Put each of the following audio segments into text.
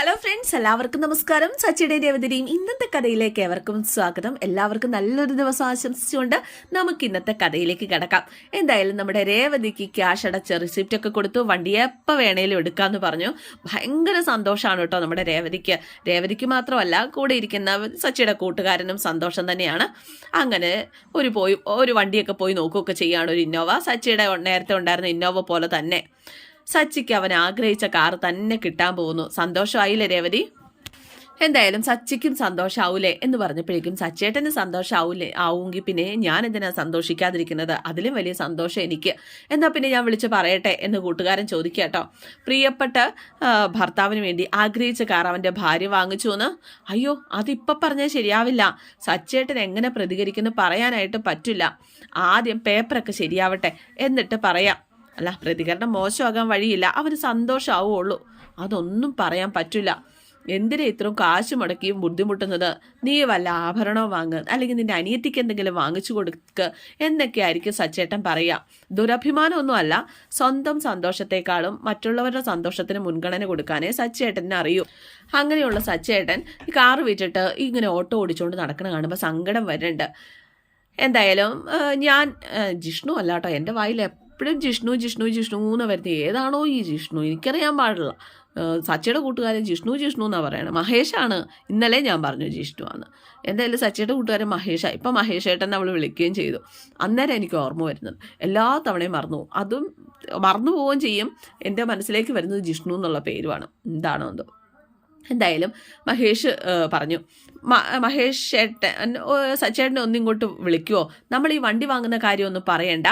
Hello friends എല്ലാവർക്കും നമസ്കാരം. സച്ചിയുടെ രവതിരിയും ഇന്നത്തെ കഥയിലേക്ക് ഏവർക്കും സ്വാഗതം. എല്ലാവർക്കും നല്ലൊരു ദിവസം ആശംസിച്ചുകൊണ്ട് നമുക്ക് ഇന്നത്തെ കഥയിലേക്ക് കിടക്കാം. എന്തായാലും നമ്മുടെ രേവതിക്ക് ക്യാഷ് അടച്ച റിസിപ്റ്റ് ഒക്കെ കൊടുത്തു. വണ്ടി എപ്പോൾ വേണേലും എടുക്കാമെന്ന് പറഞ്ഞു. ഭയങ്കര സന്തോഷമാണ് കേട്ടോ നമ്മുടെ രേവതിക്ക്. രേവതിക്ക് മാത്രമല്ല കൂടെ ഇരിക്കുന്ന സച്ചിയുടെ കൂട്ടുകാരനും സന്തോഷം തന്നെയാണ്. അങ്ങനെ ഒരു പോയി ഒരു വണ്ടിയൊക്കെ പോയി നോക്കുകയൊക്കെ ചെയ്യുകയാണ് ഒരു ഇന്നോവ. സച്ചിയുടെ നേരത്തെ ഉണ്ടായിരുന്ന ഇന്നോവ പോലെ തന്നെ. സച്ചിക്ക് അവൻ ആഗ്രഹിച്ച കാർ തന്നെ കിട്ടാൻ പോകുന്നു. സന്തോഷമായില്ലേ രേവതി? എന്തായാലും സച്ചിക്കും സന്തോഷാവൂലേ എന്ന് പറഞ്ഞപ്പോഴേക്കും സച്ചേട്ടന് സന്തോഷാവൂലേ? ആവുമെങ്കിൽ പിന്നെ ഞാൻ എന്തിനാ സന്തോഷിക്കാതിരിക്കുന്നത്? അതിലും വലിയ സന്തോഷം എനിക്ക്. എന്നാൽ പിന്നെ ഞാൻ വിളിച്ച് പറയട്ടെ എന്ന് കൂട്ടുകാരൻ ചോദിക്കാട്ടോ പ്രിയപ്പെട്ട ഭർത്താവിന് വേണ്ടി ആഗ്രഹിച്ച കാർ അവന്റെ ഭാര്യ വാങ്ങിച്ചു എന്ന്. അയ്യോ അതിപ്പോൾ പറഞ്ഞാൽ ശരിയാവില്ല. സച്ചേട്ടൻ എങ്ങനെ പ്രതികരിക്കുന്നു പറയാനായിട്ട് പറ്റില്ല. ആദ്യം പേപ്പറൊക്കെ ശരിയാവട്ടെ എന്നിട്ട് പറയാം. അല്ല പ്രതികരണം മോശമാകാൻ വഴിയില്ല. അവർ സന്തോഷമാവുള്ളൂ അതൊന്നും പറയാൻ പറ്റില്ല. എന്തിനാ ഇത്രയും കാശ് മുടക്കിയും ബുദ്ധിമുട്ടുന്നത്? നീ വല്ല ആഭരണവും വാങ്ങ്. അല്ലെങ്കിൽ നിന്റെ അനിയത്തിക്ക് എന്തെങ്കിലും വാങ്ങിച്ചു കൊടുക്ക് എന്നൊക്കെ ആയിരിക്കും സച്ചേട്ടൻ പറയുക. ദുരഭിമാനമൊന്നും അല്ല. സ്വന്തം സന്തോഷത്തെക്കാളും മറ്റുള്ളവരുടെ സന്തോഷത്തിന് മുൻഗണന കൊടുക്കാനേ സച്ചേട്ടനെ അറിയൂ. അങ്ങനെയുള്ള സച്ചേട്ടൻ ഈ കാറ് വിറ്റിട്ട് ഇങ്ങനെ ഓട്ടോ ഓടിച്ചുകൊണ്ട് നടക്കണ കാണുമ്പോൾ സങ്കടം വരുന്നുണ്ട്. എന്തായാലും ഞാൻ ജിഷ്ണു അല്ലാട്ടോ എന്റെ വായിൽ എപ്പോഴും ജിഷ്ണു ജിഷ്ണു ജിഷ്ണു എന്ന് വരുന്നത് ഏതാണോ ഈ ജിഷ്ണു? എനിക്കറിയാൻ പാടില്ല. സച്ചയുടെ കൂട്ടുകാരൻ ജിഷ്ണു ജിഷ്ണു എന്നാണ് പറയുന്നത് മഹേഷാണ്. ഇന്നലെ ഞാൻ പറഞ്ഞു ജിഷ്ണു ആണ് എന്തായാലും സച്ചിയുടെ കൂട്ടുകാരൻ മഹേഷാണ് ഇപ്പം മഹേഷ് ഏട്ടൻ അവൾ വിളിക്കുകയും ചെയ്തു. അന്നേരം എനിക്ക് ഓർമ്മ വരുന്നത്. എല്ലാ തവണയും മറന്നു. അതും മറന്നു പോവുകയും ചെയ്യും. എന്റെ മനസ്സിലേക്ക് വരുന്നത് ജിഷ്ണു എന്നുള്ള പേരുമാണ് എന്താണോ എന്തോ. എന്തായാലും മഹേഷ് പറഞ്ഞു. മഹേഷ് ചേട്ടൻ ചേട്ടനെ ഒന്നും ഇങ്ങോട്ട് വിളിക്കുവോ? നമ്മൾ ഈ വണ്ടി വാങ്ങുന്ന കാര്യം ഒന്നും പറയണ്ട.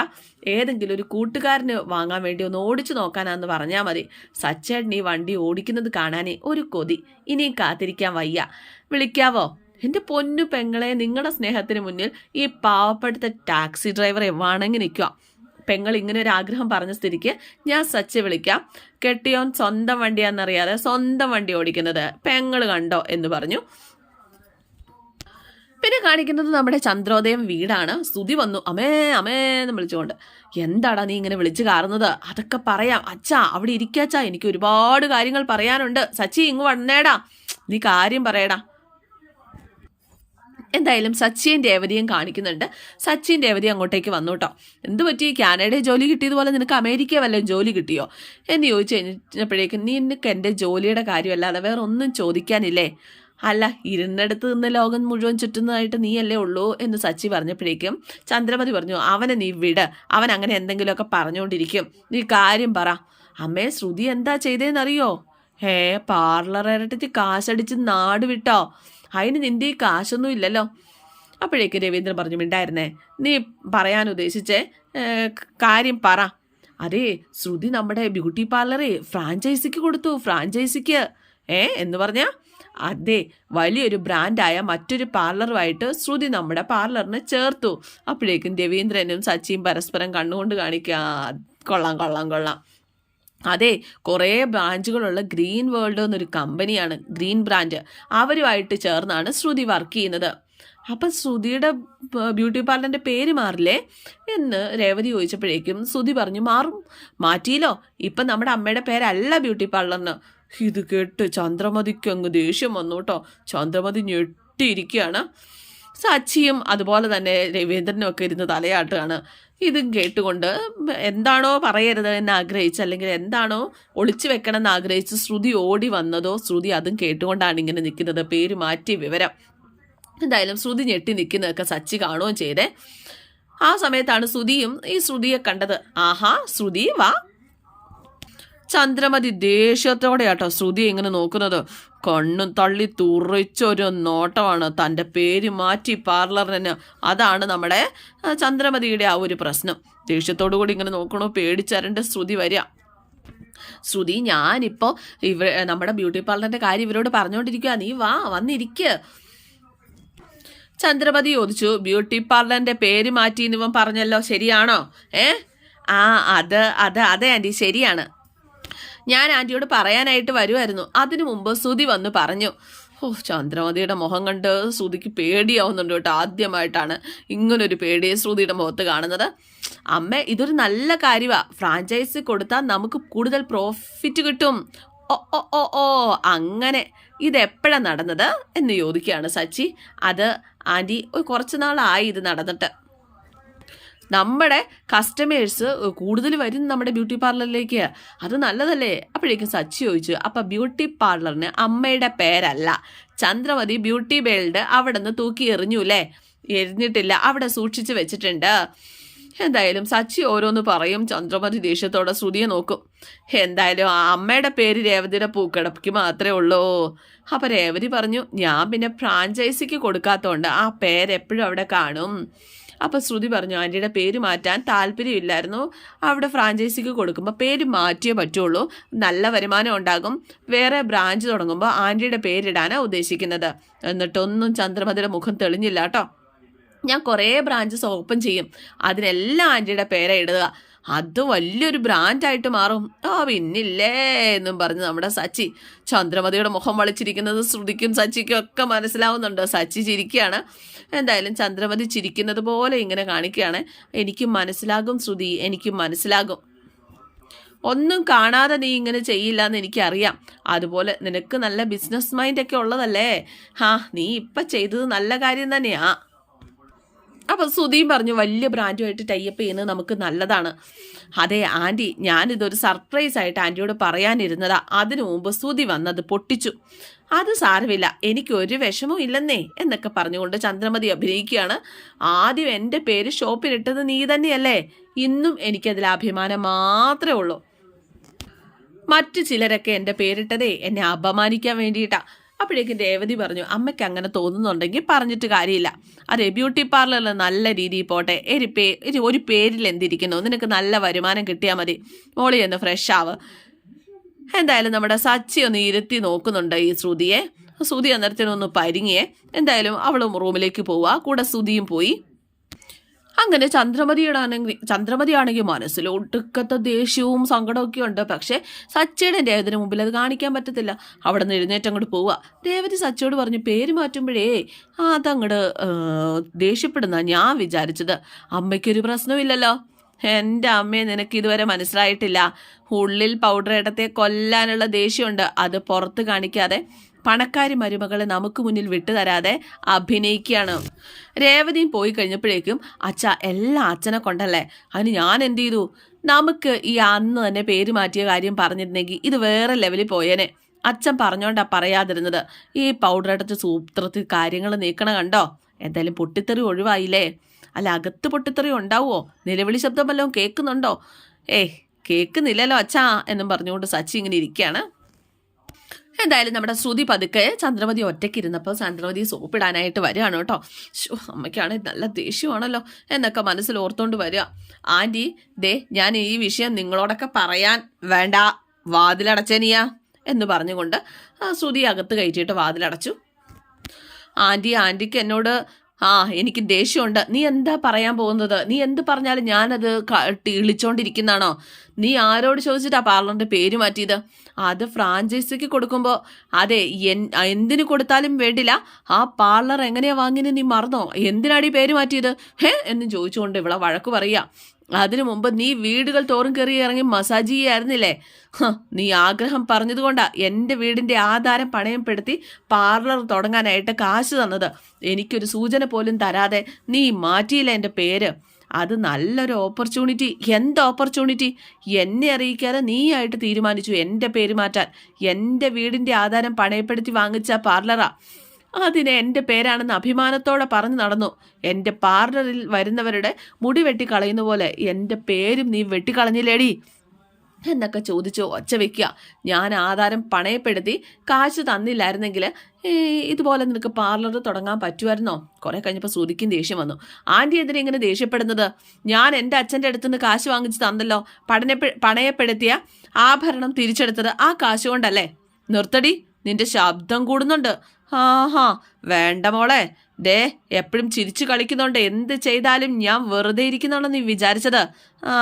ഏതെങ്കിലും ഒരു കൂട്ടുകാരന് വാങ്ങാൻ വേണ്ടി ഒന്ന് ഓടിച്ചു നോക്കാനാന്ന് പറഞ്ഞാൽ മതി. സച്ചേട്ടൻ ഈ വണ്ടി ഓടിക്കുന്നത് കാണാനേ ഒരു കൊതി. ഇനിയും കാത്തിരിക്കാൻ വയ്യ. വിളിക്കാവോ? എന്റെ പൊന്നു പെങ്ങളെ നിങ്ങളുടെ സ്നേഹത്തിന് മുന്നിൽ ഈ പാവപ്പെടുത്ത ടാക്സി ഡ്രൈവറെ വണങ്ങി നിൽക്കുക. പെങ്ങൾ ഇങ്ങനെ ഒരു ആഗ്രഹം പറഞ്ഞ സ്ഥിതിക്ക് ഞാൻ സച്ച് വിളിക്കാം. കെട്ടിയോൻ സ്വന്തം വണ്ടിയാണെന്നറിയാതെ സ്വന്തം വണ്ടി ഓടിക്കുന്നത് പെങ്ങൾ കണ്ടോ എന്ന് പറഞ്ഞു. പിന്നെ കാണിക്കുന്നത് നമ്മുടെ ചന്ദ്രോദയം വീടാണ്. സ്തുതി വന്നു. അമേ അമേ എന്ന് വിളിച്ചുകൊണ്ട്. എന്താടാ നീ ഇങ്ങനെ വിളിച്ചു കാറുന്നത്? അതൊക്കെ പറയാം. അച്ഛാ അവിടെ ഇരിക്കാച്ചാ എനിക്ക് ഒരുപാട് കാര്യങ്ങൾ പറയാനുണ്ട്. സച്ചി ഇങ്ങ് വന്നേടാ. നീ കാര്യം പറയടാ. എന്തായാലും സച്ചിയും രേവതിയും കാണിക്കുന്നുണ്ട്. സച്ചിൻ രേവതി അങ്ങോട്ടേക്ക് വന്നു കേട്ടോ. എന്ത് പറ്റി? കാനഡയിൽ ജോലി കിട്ടിയതുപോലെ നിനക്ക് അമേരിക്ക വല്ലതും ജോലി കിട്ടിയോ? എന്ന് ചോദിച്ചു കഴിഞ്ഞപ്പോഴേക്കും നീ നിനക്ക് എന്റെ ജോലിയുടെ കാര്യമല്ലാതെ വേറെ ഒന്നും ചോദിക്കാനില്ലേ? അല്ല ഇരുന്നിടത്ത് നിന്ന് ലോകം മുഴുവൻ ചുറ്റുന്നതായിട്ട് നീയല്ലേ ഉള്ളൂ എന്ന് സച്ചി പറഞ്ഞപ്പോഴേക്കും ചന്ദ്രമതി പറഞ്ഞു അവനെ നീ വിട്. അവൻ അങ്ങനെ എന്തെങ്കിലുമൊക്കെ പറഞ്ഞുകൊണ്ടിരിക്കും. നീ കാര്യം പറ. അമ്മേ ശ്രുതി എന്താ ചെയ്തേന്നറിയോ? ഹേ പാർലർ ഇരട്ടത്തി കാശടിച്ച് നാട് വിട്ടോ. അതിന് നിന്റെ ഈ കാശൊന്നും ഇല്ലല്ലോ. അപ്പോഴേക്ക് രവീന്ദ്രൻ പറഞ്ഞു മിണ്ടായിരുന്നേ. നീ പറയാൻ ഉദ്ദേശിച്ചേ കാര്യം പറ. അതെ ശ്രുതി നമ്മുടെ ബ്യൂട്ടി പാർലറെ ഫ്രാഞ്ചൈസിക്ക് കൊടുത്തു ഫ്രാഞ്ചൈസിക്ക്. ഏ എന്ന് പറഞ്ഞാൽ അതെ വലിയൊരു ബ്രാൻഡായ മറ്റൊരു പാർലറുമായിട്ട് ശ്രുതി നമ്മുടെ പാർലറിന് ചേർത്തു. അപ്പോഴേക്കും രവീന്ദ്രനും സച്ചിയും പരസ്പരം കണ്ണുകൊണ്ട് കാണിക്കുക "ആ, കൊള്ളാം കൊള്ളാം കൊള്ളാം. അതെ കുറേ ബ്രാഞ്ചുകളുള്ള ഗ്രീൻ വേൾഡ് എന്നൊരു കമ്പനിയാണ് ഗ്രീൻ ബ്രാൻഡ് അവരുമായിട്ട് ചേർന്നാണ് ശ്രുതി വർക്ക് ചെയ്യുന്നത്. അപ്പം ശ്രുതിയുടെ ബ്യൂട്ടി പാർലറിന്റെ പേര് മാറില്ലേ? എന്ന് രേവതി ചോദിച്ചപ്പോഴേക്കും ശ്രുതി പറഞ്ഞു മാറും മാറ്റിയില്ലോ. ഇപ്പം നമ്മുടെ അമ്മയുടെ പേരല്ല ബ്യൂട്ടി പാർലറിന് ഇത് കേട്ട് ചന്ദ്രമതിക്ക് അങ്ങ് ദേഷ്യം വന്നു കേട്ടോ. ചന്ദ്രമതി ഞെട്ടിയിരിക്കുകയാണ്. സച്ചിയും അതുപോലെ തന്നെ രവീന്ദ്രനും ഒക്കെ ഇരുന്ന് തലയാട്ടുകയാണ്. ഇതും കേട്ടുകൊണ്ട് എന്താണോ പറയരുത് എന്ന് ആഗ്രഹിച്ച് അല്ലെങ്കിൽ എന്താണോ ഒളിച്ചു വെക്കണം എന്ന് ആഗ്രഹിച്ച് ശ്രുതി ഓടി വന്നതോ ശ്രുതി അതും കേട്ടുകൊണ്ടാണ് ഇങ്ങനെ നിൽക്കുന്നത്. പേര് മാറ്റി വിവരം. എന്തായാലും ശ്രുതി ഞെട്ടി നിൽക്കുന്നതൊക്കെ സച്ചി കാണുകയും ചെയ്തേ. ആ സമയത്താണ് ശ്രുതിയും ഈ ശ്രുതിയെ കണ്ടത്. ആഹാ ശ്രുതി വാ. ചന്ദ്രമതി ദേഷ്യത്തോടെയാട്ടോ ശ്രുതി ഇങ്ങനെ നോക്കുന്നത്. കണ്ണും തള്ളി തുറച്ചൊരു നോട്ടമാണ്. തന്റെ പേര് മാറ്റി പാർലറിന് അതാണ് നമ്മുടെ ചന്ദ്രമതിയുടെ ആ ഒരു പ്രശ്നം. ദേഷ്യത്തോടു കൂടി ഇങ്ങനെ നോക്കണു പേടിച്ചരണ്ട് ശ്രുതി വരിക. ശ്രുതി ഞാനിപ്പോൾ ഇവ നമ്മുടെ ബ്യൂട്ടി പാർലറിന്റെ കാര്യം ഇവരോട് പറഞ്ഞുകൊണ്ടിരിക്കുക നീ വാ വന്നിരിക്ക. ചന്ദ്രമതി ചോദിച്ചു ബ്യൂട്ടി പാർലറിന്റെ പേര് മാറ്റി എന്ന് ഇവൻ പറഞ്ഞല്ലോ ശരിയാണോ? ഏ? ആ അത് അത് അതെ ആന്റി ശരിയാണ്. ഞാൻ ആന്റിയോട് പറയാനായിട്ട് വരുമായിരുന്നു അതിനു മുമ്പ് സുതി വന്ന് പറഞ്ഞു ഓ ചന്ദ്രമതിയുടെ മുഖം കണ്ട് ശ്രുതിക്ക് പേടിയാവുന്നുണ്ട് കേട്ടോ. ആദ്യമായിട്ടാണ് ഇങ്ങനൊരു പേടിയെ ശ്രുതിയുടെ മുഖത്ത് കാണുന്നത്. അമ്മ ഇതൊരു നല്ല കാര്യമാണ് ഫ്രാഞ്ചൈസി കൊടുത്താൽ നമുക്ക് കൂടുതൽ പ്രോഫിറ്റ് കിട്ടും. ഓ ഓ ഓ ഓ അങ്ങനെ. ഇതെപ്പോഴാണ് നടന്നത്? എന്ന് ചോദിക്കുകയാണ് സച്ചി. അത് ആന്റി കുറച്ച് നാളായി ഇത് നടന്നിട്ട്. നമ്മുടെ കസ്റ്റമേഴ്സ് കൂടുതൽ വരും നമ്മുടെ ബ്യൂട്ടി പാർലറിലേക്ക് അത് നല്ലതല്ലേ? അപ്പോഴേക്കും സച്ചി ചോദിച്ചു അപ്പം ബ്യൂട്ടി പാർലറിന് അമ്മയുടെ പേരല്ല. ചന്ദ്രമതി ബ്യൂട്ടി ബേൾഡ് അവിടെ നിന്ന് തൂക്കി എറിഞ്ഞു അല്ലേ എറിഞ്ഞിട്ടില്ല അവിടെ സൂക്ഷിച്ച് വെച്ചിട്ടുണ്ട്. എന്തായാലും സച്ചി ഓരോന്ന് പറയും ചന്ദ്രമതി ദേഷ്യത്തോടെ ശ്രുതിയെ നോക്കും. എന്തായാലും ആ അമ്മയുടെ പേര് രേവതിയുടെ പൂക്കടപ്പിക്ക് മാത്രമേ ഉള്ളൂ. അപ്പം രേവതി പറഞ്ഞു ഞാൻ പിന്നെ ഫ്രാഞ്ചൈസിക്ക് കൊടുക്കാത്തതുകൊണ്ട് ആ പേരെപ്പോഴും അവിടെ കാണും. അപ്പൊ ശ്രുതി പറഞ്ഞു ആന്റിയുടെ പേര് മാറ്റാൻ താല്പര്യമില്ലായിരുന്നു. അവിടെ ഫ്രാഞ്ചൈസിക്ക് കൊടുക്കുമ്പോൾ പേര് മാറ്റിയേ പറ്റുള്ളൂ. നല്ല വരുമാനം ഉണ്ടാകും. വേറെ ബ്രാഞ്ച് തുടങ്ങുമ്പോൾ ആന്റിയുടെ പേരിടാനാണ് ഉദ്ദേശിക്കുന്നത്. എന്നിട്ടൊന്നും ചന്ദ്രമതിയുടെ മുഖം തെളിഞ്ഞില്ല കേട്ടോ. ഞാൻ കുറേ ബ്രാഞ്ചസ് ഓപ്പൺ ചെയ്യും. അതിനെല്ലാം ആന്റിയുടെ പേരെ ഇടുക. അത് വലിയൊരു ബ്രാൻഡായിട്ട് മാറും. ആ പിന്നില്ലേ എന്നും പറഞ്ഞ് നമ്മുടെ സച്ചി ചന്ദ്രമതിയുടെ മുഖം വളിച്ചിരിക്കുന്നത് ശ്രുതിക്കും സച്ചിക്കും ഒക്കെ മനസ്സിലാവുന്നുണ്ട്. സച്ചി ചിരിക്കുകയാണ്. എന്തായാലും ചന്ദ്രമതി ചിരിക്കുന്നത് പോലെ ഇങ്ങനെ കാണിക്കുകയാണ്. എനിക്കും മനസ്സിലാകും ശ്രുതി എനിക്കും മനസ്സിലാകും. ഒന്നും കാണാതെ നീ ഇങ്ങനെ ചെയ്യില്ല എന്ന് എനിക്കറിയാം. അതുപോലെ നിനക്ക് നല്ല ബിസിനസ് മൈൻഡൊക്കെ ഉള്ളതല്ലേ? ഹാ നീ ഇപ്പം ചെയ്തത് നല്ല കാര്യം തന്നെയാ. അപ്പൊ സുധീം പറഞ്ഞു വലിയ ബ്രാൻഡുമായിട്ട് ടൈപ്പ് ചെയ്യുന്നത് നമുക്ക് നല്ലതാണ്. അതെ ആന്റി ഞാനിതൊരു സർപ്രൈസ് ആയിട്ട് ആന്റിയോട് പറയാനിരുന്നതാ. അതിനു മുമ്പ് സുധി വന്നത് പൊട്ടിച്ചു. അത് സാരമില്ല എനിക്ക് ഒരു വിഷമവും ഇല്ലെന്നേ എന്നൊക്കെ പറഞ്ഞുകൊണ്ട് ചന്ദ്രമതി അഭിനയിക്കുകയാണ്. ആദ്യം എന്റെ പേര് ഷോപ്പിലിട്ടത് നീ തന്നെയല്ലേ? ഇന്നും എനിക്കതിൽ അഭിമാനം മാത്രമേ ഉള്ളൂ. മറ്റു ചിലരൊക്കെ എന്റെ പേരിട്ടതേ എന്നെ അപമാനിക്കാൻ വേണ്ടിയിട്ടാ. അപ്പോഴേക്കും രേവതി പറഞ്ഞു അമ്മയ്ക്ക് അങ്ങനെ തോന്നുന്നുണ്ടെങ്കിൽ പറഞ്ഞിട്ട് കാര്യമില്ല. അതെ ബ്യൂട്ടി പാർലറിൽ നല്ല രീതിയിൽ പോട്ടെ. ഒരു പേ ഒരു- പേരിൽ എന്തിരിക്കുന്നു? നിനക്ക് നല്ല വരുമാനം കിട്ടിയാൽ മതി. മോളി ഒന്ന് ഫ്രഷ് ആവ്. എന്തായാലും നമ്മുടെ സച്ചി ഒന്ന് ഇരുത്തി നോക്കുന്നുണ്ട് ഈ ശ്രുതിയെ. ശ്രുതി അന്നേരത്തിനൊന്ന് പരിങ്ങിയെ. എന്തായാലും അവളും റൂമിലേക്ക് പോവുക കൂടെ ശ്രുതിയും പോയി. അങ്ങനെ ചന്ദ്രമതിയുടെ ആണെങ്കിൽ ചന്ദ്രമതിയാണെങ്കിൽ മനസ്സിൽ ഒടുക്കത്തെ ദേഷ്യവും സങ്കടമൊക്കെ ഉണ്ട്. പക്ഷേ സച്ചയുടെ രേവതിന് മുമ്പിൽ അത് കാണിക്കാൻ പറ്റത്തില്ല. അവിടെ നിന്ന് എഴുന്നേറ്റ് അങ്ങോട്ട് പോവുക. രേവതി സച്ചയോട് പറഞ്ഞു പേര് മാറ്റുമ്പോഴേ അതങ്ങോട്ട് ദേഷ്യപ്പെടുന്ന ഞാൻ വിചാരിച്ചത്. അമ്മയ്ക്കൊരു പ്രശ്നമില്ലല്ലോ എന്റെ അമ്മയെ നിനക്ക് ഇതുവരെ മനസ്സിലായിട്ടില്ല. ഉള്ളിൽ പൗഡർ ഇടത്തെ കൊല്ലാനുള്ള ദേഷ്യമുണ്ട്. അത് പുറത്ത് കാണിക്കാതെ പണക്കാരി മരുമകളെ നമുക്ക് മുന്നിൽ വിട്ടുതരാതെ അഭിനയിക്കുകയാണ്. രേവതിയും പോയി കഴിഞ്ഞപ്പോഴേക്കും അച്ഛ എല്ലാ അച്ഛനെ കൊണ്ടല്ലേ? അതിന് ഞാൻ എന്ത് ചെയ്തു? നമുക്ക് ഈ അന്ന് തന്നെ പേര് മാറ്റിയ കാര്യം പറഞ്ഞിരുന്നെങ്കിൽ ഇത് വേറെ ലെവലിൽ പോയേനെ. അച്ഛൻ പറഞ്ഞോണ്ടാ പറയാതിരുന്നത്. ഈ പൗഡർ അടച്ച സൂത്രത്തിൽ കാര്യങ്ങൾ നീക്കണ കണ്ടോ? എന്തായാലും പൊട്ടിത്തെറി ഒഴിവായില്ലേ? അല്ല അകത്ത് പൊട്ടിത്തെറി ഉണ്ടാവുമോ നിലവിളി ശബ്ദം വല്ലതും കേൾക്കുന്നുണ്ടോ? ഏയ് കേൾക്കുന്നില്ലല്ലോ അച്ഛാ എന്നും പറഞ്ഞുകൊണ്ട് സച്ചി ഇങ്ങനെ ഇരിക്കുകയാണ്. എന്തായാലും നമ്മുടെ ശ്രുതി പതുക്കെ ചന്ദ്രമതി ഒറ്റയ്ക്ക് ഇരുന്നപ്പോൾ ചന്ദ്രമതി സോപ്പിടാനായിട്ട് വരികയാണ് കേട്ടോ. ഷോ അമ്മയ്ക്കാണ് നല്ല ദേഷ്യമാണല്ലോ എന്നൊക്കെ മനസ്സിൽ ഓർത്തോണ്ട് വരിക. ആന്റി ദേ ഞാൻ ഈ വിഷയം നിങ്ങളോടൊക്കെ പറയാൻ വേണ്ട. വാതിലടച്ചനിയാ എന്ന് പറഞ്ഞുകൊണ്ട് ശ്രുതി അകത്ത് കയറ്റിയിട്ട് വാതിലടച്ചു. ആന്റി ആന്റിക്ക് എന്നോട് ആ എനിക്ക് ദേഷ്യമുണ്ട്. നീ എന്താ പറയാൻ പോകുന്നത്? നീ എന്ത് പറഞ്ഞാലും ഞാനത് ഇളിച്ചോണ്ടിരിക്കുന്നതാണോ നീ ആരോട് ചോദിച്ചിട്ടാ പാർലറിന്റെ പേര് മാറ്റിയത്? അത് ഫ്രാഞ്ചൈസിക്ക് കൊടുക്കുമ്പോൾ അതെ എൻ- എന്തിനു കൊടുത്താലും വേണ്ടില്ല. ആ പാർലർ എങ്ങനെയാ വാങ്ങിയത് നീ മറന്നോ? എന്തിനാടി പേര് മാറ്റിയത്? ഹേ എന്ന് ചോദിച്ചുകൊണ്ട് ഇവിടെ വഴക്ക് പറയാ അതിനു മുമ്പ് നീ വീടുകൾ തോറും കയറി ഇറങ്ങി മസാജ് ചെയ്യായിരുന്നില്ലേ? നീ ആഗ്രഹം പറഞ്ഞതുകൊണ്ടാ എന്റെ വീടിന്റെ ആധാരം പണയപ്പെടുത്തി പാർലർ തുടങ്ങാനായിട്ട് കാശ് തന്നത്. എനിക്കൊരു സൂചന പോലും തരാതെ നീ മാറ്റിയില്ല എന്റെ പേര്? അത് നല്ലൊരു ഓപ്പർച്യൂണിറ്റി. എന്ത് ഓപ്പർച്യൂണിറ്റി? എന്നെ അറിയിക്കാതെ നീയായിട്ട് തീരുമാനിച്ചു എന്റെ പേര് മാറ്റാൻ. എന്റെ വീടിന്റെ ആധാരം പണയപ്പെടുത്തി വാങ്ങിച്ച പാർലറാ. അതിന് എന്റെ പേരാണെന്ന് അഭിമാനത്തോടെ പറഞ്ഞു നടന്നു. എന്റെ പാർലറിൽ വരുന്നവരുടെ മുടി വെട്ടിക്കളയുന്ന പോലെ എന്റെ പേരും നീ വെട്ടിക്കളഞ്ഞില്ലേടി? എന്നൊക്കെ ചോദിച്ചു ഒച്ച വെക്കുക ഞാൻ ആധാരം പണയപ്പെടുത്തി കാശ് തന്നില്ലായിരുന്നെങ്കിൽ ഇതുപോലെ നിനക്ക് പാർലർ തുടങ്ങാൻ പറ്റുമായിരുന്നോ? കുറെ കഴിഞ്ഞപ്പോൾ ശ്രുതിക്കും ദേഷ്യം വന്നു. ആന്റി എന്തിനാ ഇങ്ങനെ ദേഷ്യപ്പെടുന്നത്? ഞാൻ എന്റെ അച്ഛന്റെ അടുത്ത് നിന്ന് കാശ് വാങ്ങിച്ച് തന്നല്ലോ. പഠന പണയപ്പെടുത്തിയ ആഭരണം തിരിച്ചെടുത്തത് ആ കാശ് കൊണ്ടല്ലേ? നിർത്തടി. നിന്റെ ശബ്ദം കൂടുന്നുണ്ട്. ആഹാ വേണ്ട മോളെ. ദേ എപ്പോഴും ചിരിച്ചു കളിക്കുന്നുണ്ട് എന്ത് ചെയ്താലും ഞാൻ വെറുതെ ഇരിക്കുന്നാണോ നീ വിചാരിച്ചത്? ആ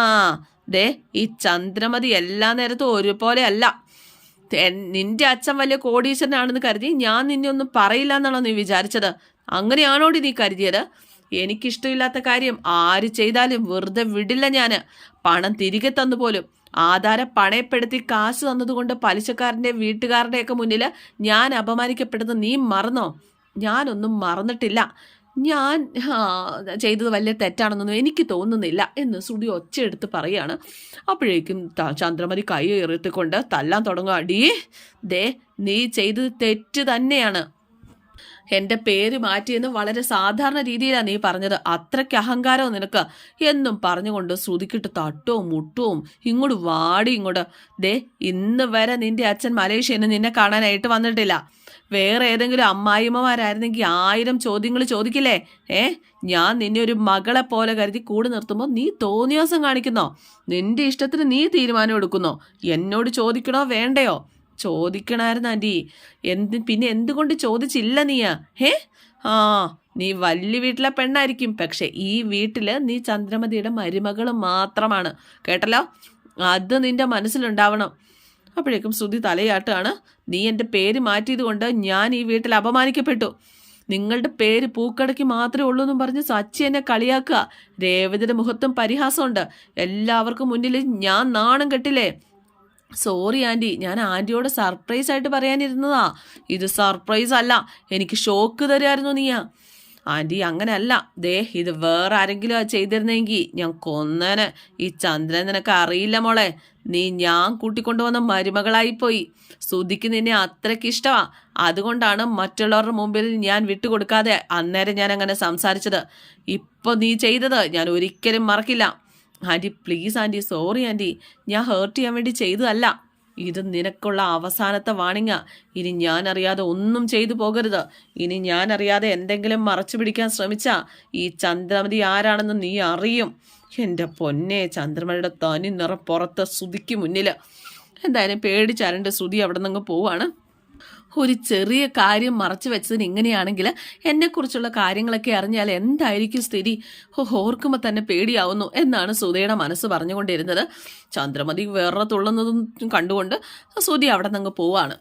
ദേ ഈ ചന്ദ്രമതി എല്ലാ നേരത്തും ഒരുപോലെ അല്ല. നിന്റെ അച്ഛൻ വലിയ കോടീശ്വരനാണെന്ന് കരുതി ഞാൻ നിന്നെ ഒന്നും പറയില്ല എന്നാണോ നീ വിചാരിച്ചത്? അങ്ങനെയാണോടി നീ കരുതിയത്? എനിക്കിഷ്ടമില്ലാത്ത കാര്യം ആര് ചെയ്താലും വെറുതെ വിടില്ല ഞാൻ പണം തിരികെ തന്നു പോലും. ആധാരം പണയപ്പെടുത്തി കാശ് തന്നതുകൊണ്ട് പലിശക്കാരന്റെ വീട്ടുകാരുടെയൊക്കെ മുന്നിൽ ഞാൻ അപമാനിക്കപ്പെടുന്ന നീ മറന്നോ? ഞാനൊന്നും മറന്നിട്ടില്ല. ഞാൻ ചെയ്തത് വലിയ തെറ്റാണെന്നൊന്നും എനിക്ക് തോന്നുന്നില്ല എന്ന് സുടി ഒച്ചയെടുത്ത് പറയാണ് അപ്പോഴേക്കും ചന്ദ്രമതി കൈ ഉയർത്തിക്കൊണ്ട് തല്ലാൻ തുടങ്ങുക. അടി ദേ നീ ചെയ്തത് തെറ്റ് തന്നെയാണ്. എന്റെ പേര് മാറ്റിയെന്ന് വളരെ സാധാരണ രീതിയിലാണ് നീ പറഞ്ഞത്. അത്രയ്ക്ക് അഹങ്കാരവും നിനക്ക്. എന്നും പറഞ്ഞുകൊണ്ട് ശ്രുതിക്കിട്ട് തട്ടവും മുട്ടവും ഇങ്ങോട്ട് വാടി ഇങ്ങോട്ട്. ദേ ഇന്ന് വരെ നിന്റെ അച്ഛൻ മലേഷ്യയിൽ നിന്നെ കാണാനായിട്ട് വന്നിട്ടില്ല. വേറെ ഏതെങ്കിലും അമ്മായിമ്മമാരായിരുന്നെങ്കിൽ ആയിരം ചോദ്യങ്ങൾ ചോദിക്കില്ലേ? ഏ ഞാൻ നിന്നെ ഒരു മകളെ പോലെ കരുതി കൂടെ നിർത്തുമ്പോൾ നീ തോന്നിയാസം കാണിക്കുന്നോ? നിന്റെ ഇഷ്ടത്തിന് നീ തീരുമാനം എടുക്കുന്നോ? എന്നോട് ചോദിക്കണോ വേണ്ടയോ? ചോദിക്കണായിരുന്നു ആന്റി എന്ത് പിന്നെ എന്തുകൊണ്ട് ചോദിച്ചില്ല നീയാ? ഹേ? ആ നീ വലിയ വീട്ടിലെ പെണ്ണായിരിക്കും. പക്ഷെ ഈ വീട്ടിൽ നീ ചന്ദ്രമതിയുടെ മരുമകൾ മാത്രമാണ്. കേട്ടല്ലോ? അത് നിന്റെ മനസ്സിലുണ്ടാവണം. അപ്പോഴേക്കും ശ്രുതി തലയാട്ടാണ്. നീ എന്റെ പേര് മാറ്റിയത് കൊണ്ട് ഞാൻ ഈ വീട്ടിൽ അപമാനിക്കപ്പെട്ടു. നിങ്ങളുടെ പേര് പൂക്കടയ്ക്ക് മാത്രമേ ഉള്ളൂ എന്നും പറഞ്ഞ് സച്ചി എന്നെ കളിയാക്കുക. രേവതിയുടെ മുഖത്തും പരിഹാസമുണ്ട്. എല്ലാവർക്കും മുന്നിൽ ഞാൻ നാണം കെട്ടില്ലേ? സോറി ആന്റി ഞാൻ ആന്റിയോട് സർപ്രൈസ് ആയിട്ട് പറയാനിരുന്നതാ. ഇത് സർപ്രൈസ് അല്ല. എനിക്ക് ഷോക്ക് തരുമായിരുന്നു നീയാ. ആന്റി അങ്ങനെയല്ല ദേ ഇത് വേറെ ആരെങ്കിലും ചെയ്തിരുന്നെങ്കിൽ ഞാൻ കൊന്നേനെ. ഈ ചന്ദ്രൻ നിനക്ക് അറിയില്ല മോളെ. നീ ഞാൻ കൂട്ടിക്കൊണ്ടുവന്ന മരുമകളായിപ്പോയി. സുധിക്ക് നിന്നെ അത്രയ്ക്ക് ഇഷ്ടമാ അതുകൊണ്ടാണ് മറ്റുള്ളവരുടെ മുമ്പിൽ ഞാൻ വിട്ടുകൊടുക്കാതെ അന്നേരം ഞാൻ അങ്ങനെ സംസാരിച്ചത്. ഇപ്പോൾ നീ ചെയ്തത് ഞാൻ ഒരിക്കലും മറക്കില്ല. Aunty please aunty sorry aunty. ഞാൻ ഹേർട്ട് ചെയ്യാൻ വേണ്ടി ചെയ്തതല്ല. ഇത് നിനക്കുള്ള അവസാനത്തെ വാണിങ്ങ ഇനി ഞാൻ അറിയാതെ ഒന്നും ചെയ്തു പോകരുത്. ഇനി ഞാൻ അറിയാതെ എന്തെങ്കിലും മറച്ചു പിടിക്കാൻ ശ്രമിച്ചാ. ഈ ചന്ദ്രമതി ആരാണെന്ന് നീ അറിയും. എന്റെ പൊന്നെ ചന്ദ്രമതിയുടെ തനി നിറം പുറത്ത് ശ്രുതിക്ക് മുന്നിൽ എന്തായാലും പേടിച്ചാരന്റെ ശ്രുതി അവിടെ നിന്ന് പോവാണ്. ഒരു ചെറിയ കാര്യം മറച്ചു വെച്ചതിന് ഇങ്ങനെയാണെങ്കിൽ എന്നെക്കുറിച്ചുള്ള കാര്യങ്ങളൊക്കെ അറിഞ്ഞാൽ എന്തായിരിക്കും സ്ഥിതി? ഓർക്കുമ്പോൾ തന്നെ പേടിയാവുന്നു എന്നാണ് സുധയുടെ മനസ്സ് പറഞ്ഞുകൊണ്ടിരുന്നത്. ചന്ദ്രമതി വേറെ തുള്ളുന്നതും കണ്ടുകൊണ്ട് സുധി അവിടെ നിന്ന് പോവാണ്.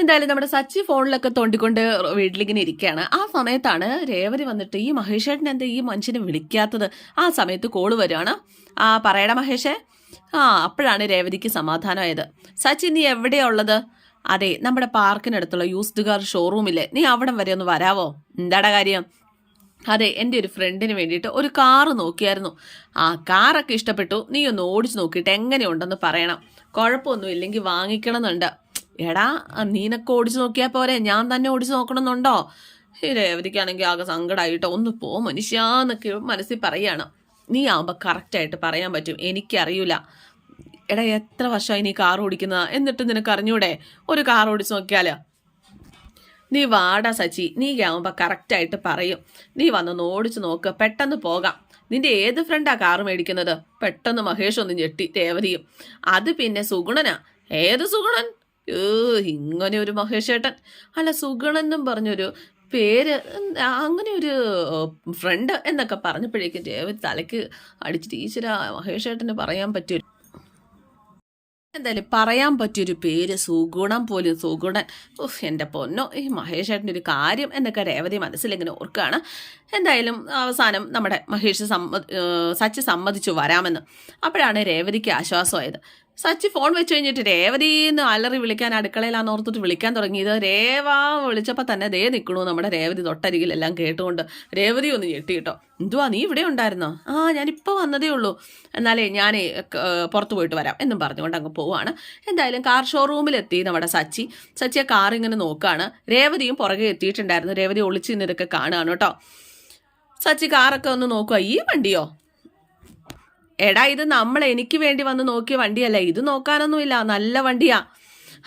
എന്തായാലും നമ്മുടെ സച്ചി ഫോണിലൊക്കെ തോണ്ടിക്കൊണ്ട് വീട്ടിലിങ്ങനെ ഇരിക്കുകയാണ്. ആ സമയത്താണ് രേവതി വന്നിട്ട് ഈ മഹേഷേട്ടൻ എന്താ ഈ മനുഷ്യനെ വിളിക്കാത്തത്? ആ സമയത്ത് കോൾ വരുവാണ്. ആ പറയടാ മഹേഷേ. ആ അപ്പോഴാണ് രേവതിക്ക് സമാധാനമായത്. സച്ചി നീ എവിടെയാ ഉള്ളത്? അതെ നമ്മുടെ പാർക്കിനടുത്തുള്ള യൂസ്ഡ് കാർ ഷോറൂമില്ലേ? നീ അവിടം വരെ ഒന്ന് വരാവോ? എന്താടാ കാര്യം? അതെ എന്റെ ഒരു ഫ്രണ്ടിന് വേണ്ടിയിട്ട് ഒരു കാറ് നോക്കിയായിരുന്നു. ആ കാറൊക്കെ ഇഷ്ടപ്പെട്ടു. നീ ഒന്ന് ഓടിച്ചു നോക്കിയിട്ട് എങ്ങനെയുണ്ടെന്ന് പറയണം. കുഴപ്പമൊന്നും ഇല്ലെങ്കിൽ വാങ്ങിക്കണം എന്നുണ്ട് എടാ നീനൊക്കെ ഓടിച്ചു നോക്കിയാൽ പോരെ. ഞാൻ തന്നെ ഓടിച്ചു നോക്കണമെന്നുണ്ടോ? രേവതിക്കാണെങ്കിൽ ആകെ സങ്കടമായിട്ടോ ഒന്ന് പോ മനുഷ്യാന്നൊക്കെ മനസ്സിൽ പറയാണ്. നീ ആവുമ്പോൾ കറക്റ്റായിട്ട് പറയാൻ പറ്റും. എനിക്കറിയില്ല എടാ എത്ര വർഷമായി നീ കാർ ഓടിക്കുന്ന? എന്നിട്ട് നിനക്ക് അറിഞ്ഞൂടെ? ഒരു കാർ ഓടിച്ചു നോക്കിയാലോ. നീ വാടാ സച്ചി. നീ ആവുമ്പോൾ കറക്റ്റായിട്ട് പറയും. നീ വന്നൊന്ന് ഓടിച്ചു നോക്ക്. പെട്ടെന്ന് പോകാം. നിന്റെ ഏത് ഫ്രണ്ടാ കാർ മേടിക്കുന്നത്? പെട്ടെന്ന് മഹേഷ് ഒന്ന് ഞെട്ടി രേവതിയും അത് പിന്നെ സുഗുണനാ. ഏത് സുഗുണൻ? ഏ ഇങ്ങനെ ഒരു മഹേഷ് ഏട്ടൻ അല്ല സുഗുണൻ എന്നും പറഞ്ഞൊരു പേര് അങ്ങനെ ഒരു ഫ്രണ്ട് എന്നൊക്കെ പറഞ്ഞപ്പോഴേക്കും രേവതി തലയ്ക്ക് അടിച്ചിട്ട് ഈശ്വര മഹേഷ് ഏട്ടന് പറയാൻ പറ്റിയ എന്തായാലും പറയാൻ പറ്റിയൊരു പേര് സുഗുണം പോലും സുഗുണൻ. ഉഫ് എന്റെ പൊന്നോ ഈ മഹേഷ് ഏട്ടന്റെ ഒരു കാര്യം എന്നൊക്കെ രേവതി മനസ്സിലിങ്ങനെ ഓർക്കുകയാണ്. എന്തായാലും അവസാനം നമ്മുടെ മഹേഷ് സമ്മ സച്ചി സമ്മതിച്ചു വരാമെന്ന്. അപ്പോഴാണ് രേവതിക്ക് ആശ്വാസമായത്. സച്ചി ഫോൺ വെച്ച് കഴിഞ്ഞിട്ട് രേവതിന്ന് അലറി വിളിക്കാൻ അടുക്കളയിലാന്ന് ഓർത്തിട്ട് വിളിക്കാൻ തുടങ്ങിയത് രേവ വിളിച്ചപ്പോൾ തന്നെ ദേ നിൽക്കണു നമ്മുടെ രേവതി തൊട്ടരികിലെല്ലാം കേട്ടുകൊണ്ട് രേവതി ഒന്ന് ഞെട്ടി കേട്ടോ. എന്തുവാ നീ ഇവിടെ ഉണ്ടായിരുന്നോ? ആ ഞാനിപ്പോൾ വന്നതേ ഉള്ളൂ. എന്നാലേ ഞാൻ പുറത്ത് പോയിട്ട് വരാം എന്നും പറഞ്ഞുകൊണ്ട് അങ്ങ് പോവാണ്. എന്തായാലും കാർ ഷോറൂമിലെത്തി നമ്മുടെ സച്ചി. സച്ചി ആ കാർ ഇങ്ങനെ നോക്കുകയാണ് രേവതിയും പുറകെ എത്തിയിട്ടുണ്ടായിരുന്നു. രേവതി ഒളിച്ചു നിന്നതൊക്കെ കാണുകയാണ് കേട്ടോ. സച്ചി കാറൊക്കെ ഒന്ന് നോക്കുക ഈ വണ്ടിയോ? എടാ ഇത് നമ്മൾ എനിക്ക് വേണ്ടി വന്ന് നോക്കിയ വണ്ടിയല്ല? ഇത് നോക്കാനൊന്നുമില്ല. നല്ല വണ്ടിയാ.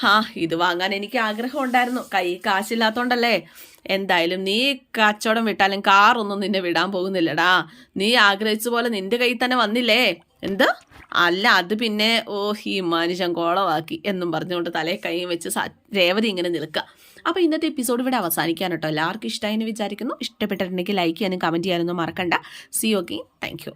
ഹാ ഇത് വാങ്ങാൻ എനിക്ക് ആഗ്രഹം ഉണ്ടായിരുന്നു. കൈ കാശില്ലാത്തോണ്ടല്ലേ. എന്തായാലും നീ കച്ചവടം വിട്ടാലും കാറൊന്നും നിന്നെ വിടാൻ പോകുന്നില്ലടാ. നീ ആഗ്രഹിച്ച പോലെ നിന്റെ കയ്യിൽ തന്നെ വന്നില്ലേ? എന്ത്? അല്ല അത് പിന്നെ ഓ ഈ മനുഷ്യൻ കോളവാക്കി എന്നും പറഞ്ഞുകൊണ്ട് തലേ കൈയും വെച്ച് രേവതി ഇങ്ങനെ നിൽക്കുക അപ്പോൾ ഇന്നത്തെ എപ്പിസോഡ് ഇവിടെ അവസാനിക്കാൻ കേട്ടോ. എല്ലാവർക്കും ഇഷ്ടമായി എന്ന് വിചാരിക്കുന്നു. ഇഷ്ടപ്പെട്ടിട്ടുണ്ടെങ്കിൽ ലൈക്ക് ചെയ്യാനും കമന്റ് ചെയ്യാനൊന്നും മറക്കണ്ട. C okay thank